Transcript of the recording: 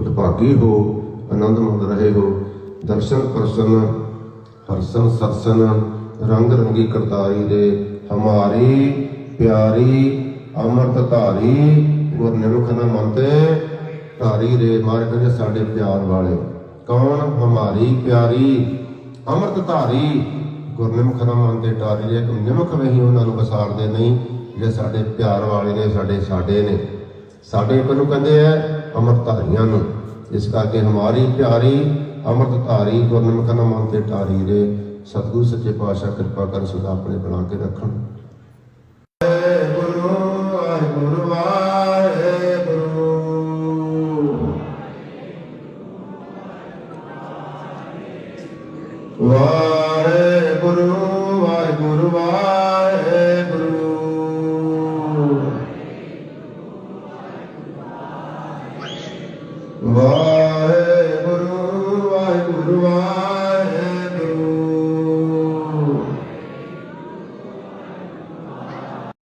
ਉਤਭਾਗੀ ਹੋ, ਆਨੰਦਮੰਦ ਰਹੇ ਹੋ। ਦਰਸ਼ਨ ਪਰਸਨ ਹਰਸਨ ਸਰਸਨ ਰੰਗ ਰੰਗੀ ਕਰਤਾਰੀ ਦੇ ਹਮਾਰੀ ਪਿਆਰੀ ਅੰਮ੍ਰਿਤ ਧਾਰੀ ਗੁਰ ਨਾ ਮੰਤੇ ਧਾਰੀ ਦੇ ਮਾਰੇ ਕਹਿੰਦੇ ਸਾਡੇ ਪਿਆਰ ਵਾਲੇ। ਕੌਣ? ਹਮਾਰੀ ਪਿਆਰੀ ਅੰਮ੍ਰਿਤ ਧਾਰੀ ਗੁਰਨਿਮਖ ਨਾ ਮੰਨਦੇ ਟਾਰੀ ਜੇ ਨਿਮਖ ਨਹੀਂ ਉਹਨਾਂ ਨੂੰ ਵਸਾਰਦੇ ਨਹੀਂ ਜਿਹੜੇ ਸਾਡੇ ਪਿਆਰ ਵਾਲੇ ਨੇ, ਸਾਡੇ ਸਾਡੇ ਨੇ। ਸਾਡੇ ਕੋਲ ਕਹਿੰਦੇ ਆ ਅੰਮ੍ਰਿਤ ਧਾਰੀਆਂ ਨੂੰ ਇਸ ਕਰਕੇ ਹਮਾਰੀ ਪਿਆਰੀ ਅੰਮ੍ਰਿਤ ਧਾਰੀ ਗੁਰਨਿਮਖ ਨਾ ਮੰਨਦੇ ਟਾਰੀ ਦੇ ਸਤਿਗੁਰੂ ਸੱਚੇ ਪਾਤਸ਼ਾਹ ਕਿਰਪਾ ਕਰ ਸਦਾ ਆਪਣੇ ਬਣਾ ਕੇ ਰੱਖਣ। ਵਾਹਿਗੁਰੂ। ਵਾਹਿਗੁਰੂ। ਵਾਹਿਗੁਰੂ